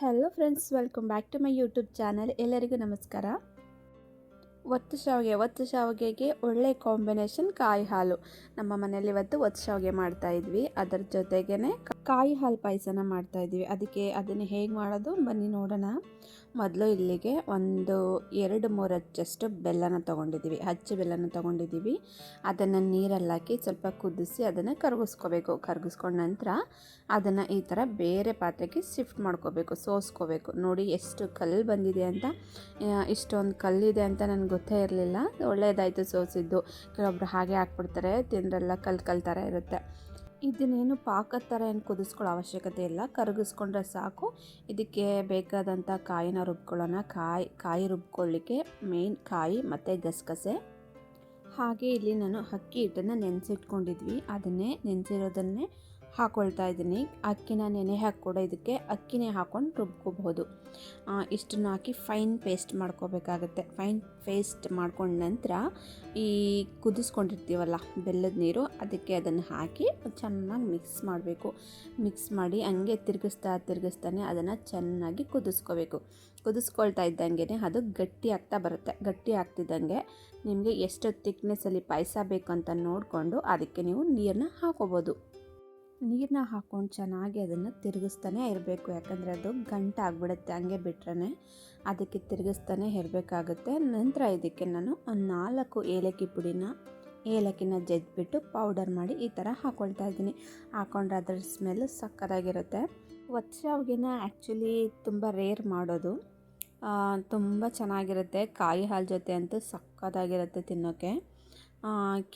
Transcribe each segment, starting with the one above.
Hello friends welcome back to my YouTube channel ಎಲ್ಲರಿಗೂ ನಮಸ್ಕಾರ. ಒತ್ತು ಶಾವಿಗೆ, ಒತ್ತು ಶಾವಿಗೆಗೆ ಒಳ್ಳೆ ಕಾಂಬಿನೇಷನ್ ಕಾಯಿ ಹಾಲು. ನಮ್ಮ ಮನೆಯಲ್ಲಿ ಇವತ್ತು ಒತ್ತು ಶಾವಿಗೆ ಮಾಡ್ತಾ ಇದ್ವಿ. ಅದರ ಜೊತೆಗೇ ಕಾಯಿ ಹಾಲು ಪಾಯಸನ ಮಾಡ್ತಾ ಇದ್ವಿ. ಅದಕ್ಕೆ ಅದನ್ನು ಹೇಗೆ ಮಾಡೋದು? ಬನ್ನಿ ನೋಡೋಣ. ಮೊದಲು ಇಲ್ಲಿಗೆ ಒಂದು ಎರಡು ಮೂರು ಹಚ್ಚಷ್ಟು ಬೆಲ್ಲನ ತೊಗೊಂಡಿದ್ದೀವಿ. ಹಚ್ಚಿ ಬೆಲ್ಲನ ತೊಗೊಂಡಿದ್ದೀವಿ. ಅದನ್ನು ನೀರಲ್ಲಿ ಹಾಕಿ ಸ್ವಲ್ಪ ಕುದಿಸಿ ಅದನ್ನು ಕರಗಿಸ್ಕೋಬೇಕು. ಕರಗಿಸ್ಕೊಂಡ ನಂತರ ಅದನ್ನು ಈ ಥರ ಬೇರೆ ಪಾತ್ರೆಗೆ ಶಿಫ್ಟ್ ಮಾಡ್ಕೋಬೇಕು. ಸೋಸ್ಕೋಬೇಕು. ನೋಡಿ ಎಷ್ಟು ಕಲ್ಲು ಬಂದಿದೆ ಅಂತ ಇಷ್ಟೊಂದು ಕಲ್ಲಿದೆ ಅಂತ ನನಗೆ ಗೊತ್ತೇ ಇರಲಿಲ್ಲ. ಒಳ್ಳೆಯದಾಯಿತು ಸೋಸಿದ್ದು. ಕೆಲವೊಬ್ರು ಹಾಗೆ ಹಾಕ್ಬಿಡ್ತಾರೆ, ತಿಂದ್ರೆಲ್ಲ ಕಲ್ಲು ಕಲ್ ಥರ ಇರುತ್ತೆ. ಇದನ್ನೇನು ಪಾಕದ ಥರ ಏನು ಕುದಿಸ್ಕೊಳ್ಳೋ ಅವಶ್ಯಕತೆ ಇಲ್ಲ. ಕರಗಿಸ್ಕೊಂಡ್ರೆ ಸಾಕು. ಇದಕ್ಕೆ ಬೇಕಾದಂಥ ಕಾಯಿನ ರುಬ್ಕೊಳ್ಳೋಣ. ಕಾಯಿ ಕಾಯಿ ರುಬ್ಕೊಳ್ಳಿಕ್ಕೆ ಮೇನ್ ಕಾಯಿ ಮತ್ತು ಗಸಗಸೆ. ಹಾಗೆ ಇಲ್ಲಿ ನಾನು ಅಕ್ಕಿ ಹಿಟ್ಟನ್ನು ನೆನೆಸಿಟ್ಕೊಂಡಿದ್ವಿ. ಅದನ್ನೇ ನೆನೆಸಿರೋದನ್ನೇ ಹಾಕೊಳ್ತಾ ಇದ್ದೀನಿ. ಅಕ್ಕಿನ ನೆನೆ ಹಾಕಿ, ಕೂಡ ಇದಕ್ಕೆ ಅಕ್ಕಿನೇ ಹಾಕ್ಕೊಂಡು ರುಬ್ಕೋಬಹುದು. ಇಷ್ಟನ್ನು ಹಾಕಿ ಫೈನ್ ಪೇಸ್ಟ್ ಮಾಡ್ಕೋಬೇಕಾಗತ್ತೆ. ಫೈನ್ ಪೇಸ್ಟ್ ಮಾಡ್ಕೊಂಡ ನಂತರ ಈ ಕುದಿಸ್ಕೊಂಡಿರ್ತೀವಲ್ಲ ಬೆಲ್ಲದ ನೀರು, ಅದಕ್ಕೆ ಅದನ್ನು ಹಾಕಿ ಚೆನ್ನಾಗಿ ಮಿಕ್ಸ್ ಮಾಡಬೇಕು. ಮಿಕ್ಸ್ ಮಾಡಿ ಹಂಗೆ ತಿರುಗಿಸ್ತಾ ತಿರುಗಿಸ್ತಾನೆ ಅದನ್ನು ಚೆನ್ನಾಗಿ ಕುದಿಸ್ಕೋಬೇಕು. ಕುದಿಸ್ಕೊಳ್ತಾ ಇದ್ದಂಗೆ ಅದು ಗಟ್ಟಿ ಆಗ್ತಾ ಬರುತ್ತೆ. ಗಟ್ಟಿ ಆಗ್ತಿದ್ದಂಗೆ ನಿಮಗೆ ಎಷ್ಟು ತಿಕ್ನೆಸ್ಸಲ್ಲಿ ಪಾಯಸ ಬೇಕು ಅಂತ ನೋಡಿಕೊಂಡು ಅದಕ್ಕೆ ನೀವು ನೀರನ್ನ ಹಾಕೋಬೋದು ನೀರನ್ನ ಹಾಕ್ಕೊಂಡು ಚೆನ್ನಾಗಿ ಅದನ್ನು ತಿರುಗಿಸ್ತಾನೆ ಇರಬೇಕು. ಯಾಕಂದರೆ ಅದು ಗಂಟ ಆಗಿಬಿಡುತ್ತೆ, ಹಂಗೆ ಬಿಟ್ರೆ ಅದಕ್ಕೆ ತಿರುಗಿಸ್ತಾನೆ ಇರಬೇಕಾಗುತ್ತೆ. ನಂತರ ಇದಕ್ಕೆ ನಾನು ಒಂದು ನಾಲ್ಕು ಏಲಕ್ಕಿ ಪುಡಿನ, ಏಲಕ್ಕಿನ ಜಜ್ಜಿಬಿಟ್ಟು ಪೌಡರ್ ಮಾಡಿ ಈ ಥರ ಹಾಕ್ಕೊಳ್ತಾ ಇದ್ದೀನಿ. ಹಾಕ್ಕೊಂಡ್ರೆ ಅದರ ಸ್ಮೆಲ್ ಸಕ್ಕತ್ತಾಗಿರುತ್ತೆ. ಒತ್ತು ಶಾವಿಗೆನ ಆ್ಯಕ್ಚುಲಿ ತುಂಬ ರೇರ್ ಮಾಡೋದು. ತುಂಬ ಚೆನ್ನಾಗಿರುತ್ತೆ. ಕಾಯಿ ಹಾಲು ಜೊತೆ ಅಂತೂ ಸಕ್ಕತ್ತಾಗಿರುತ್ತೆ ತಿನ್ನೋಕ್ಕೆ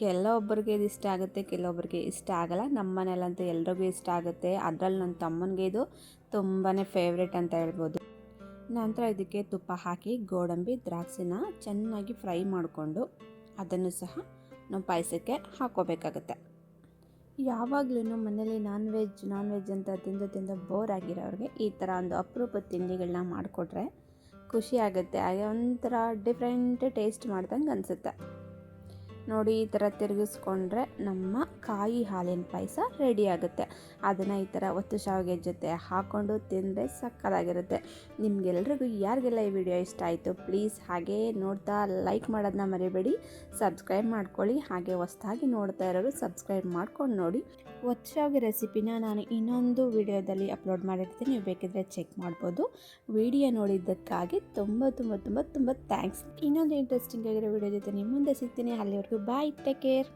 ಕೆಲವೊಬ್ಬರಿಗೆ ಇದು ಇಷ್ಟ ಆಗುತ್ತೆ, ಕೆಲವೊಬ್ಬರಿಗೆ ಇಷ್ಟ ಆಗಲ್ಲ. ನಮ್ಮ ಮನೇಲಂತೂ ಎಲ್ರಿಗೂ ಇಷ್ಟ ಆಗುತ್ತೆ. ಅದರಲ್ಲಿ ನನ್ನ ತಮ್ಮನಿಗೆ ಇದು ತುಂಬಾ ಫೇವ್ರೇಟ್ ಅಂತ ಹೇಳ್ಬೋದು. ನಂತರ ಇದಕ್ಕೆ ತುಪ್ಪ ಹಾಕಿ, ಗೋಡಂಬಿ, ದ್ರಾಕ್ಷಿನ ಚೆನ್ನಾಗಿ ಫ್ರೈ ಮಾಡಿಕೊಂಡು ಅದನ್ನು ಸಹ ನಾವು ಪಾಯಸಕ್ಕೆ ಹಾಕೋಬೇಕಾಗುತ್ತೆ ಯಾವಾಗಲೂ ಮನೇಲಿ ನಾನ್ ವೆಜ್ ನಾನ್ ವೆಜ್ ಅಂತ ತಿಂದು ತಿಂದು ಬೋರ್ ಆಗಿರೋರಿಗೆ ಈ ಥರ ಒಂದು ಅಪರೂಪದ ತಿಂಡಿಗಳನ್ನ ಮಾಡಿಕೊಟ್ರೆ ಖುಷಿ ಆಗುತ್ತೆ. ಹಾಗೆ ಒಂಥರ ಡಿಫ್ರೆಂಟ್ ಟೇಸ್ಟ್ ಮಾಡ್ದಂಗೆ ಅನಿಸುತ್ತೆ. ನೋಡಿ ಈ ಥರ ತಿರುಗಿಸ್ಕೊಂಡ್ರೆ ನಮ್ಮ ಕಾಯಿ ಹಾಲಿನ ಪಾಯಸ ರೆಡಿ ಆಗುತ್ತೆ. ಅದನ್ನು ಈ ಥರ ಒತ್ತು ಶಾವಿಗೆ ಜೊತೆ ಹಾಕ್ಕೊಂಡು ತಿಂದರೆ ಸಕ್ಕತ್ತಾಗಿರುತ್ತೆ. ನಿಮಗೆಲ್ರಿಗೂ, ಯಾರಿಗೆಲ್ಲ ಈ ವಿಡಿಯೋ ಇಷ್ಟ ಆಯಿತು ಪ್ಲೀಸ್ ಹಾಗೇ ನೋಡ್ತಾ ಲೈಕ್ ಮಾಡೋದನ್ನ ಮರಿಬೇಡಿ. ಸಬ್ಸ್ಕ್ರೈಬ್ ಮಾಡ್ಕೊಳ್ಳಿ, ಹಾಗೆ ಹೊಸ್ದಾಗಿ ನೋಡ್ತಾ ಇರೋರು ಸಬ್ಸ್ಕ್ರೈಬ್ ಮಾಡ್ಕೊಂಡು ನೋಡಿ. ಒತ್ತು ಶಾವಿಗೆ ರೆಸಿಪಿನ ನಾನು ಇನ್ನೊಂದು ವಿಡಿಯೋದಲ್ಲಿ ಅಪ್ಲೋಡ್ ಮಾಡಿರ್ತೀನಿ. ನೀವು ಬೇಕಿದ್ರೆ ಚೆಕ್ ಮಾಡ್ಬೋದು. ವಿಡಿಯೋ ನೋಡಿದ್ದಕ್ಕಾಗಿ ತುಂಬ ತುಂಬ ತುಂಬ ತುಂಬ ಥ್ಯಾಂಕ್ಸ್ ಇನ್ನೊಂದು ಇಂಟ್ರೆಸ್ಟಿಂಗ್ ಆಗಿರೋ ವಿಡಿಯೋ ಜೊತೆ ನಿಮ್ಮ ಮುಂದೆ ಸಿಗ್ತೀನಿ. ಅಲ್ಲಿವರೆಗೂ বাই টেক কেয়ার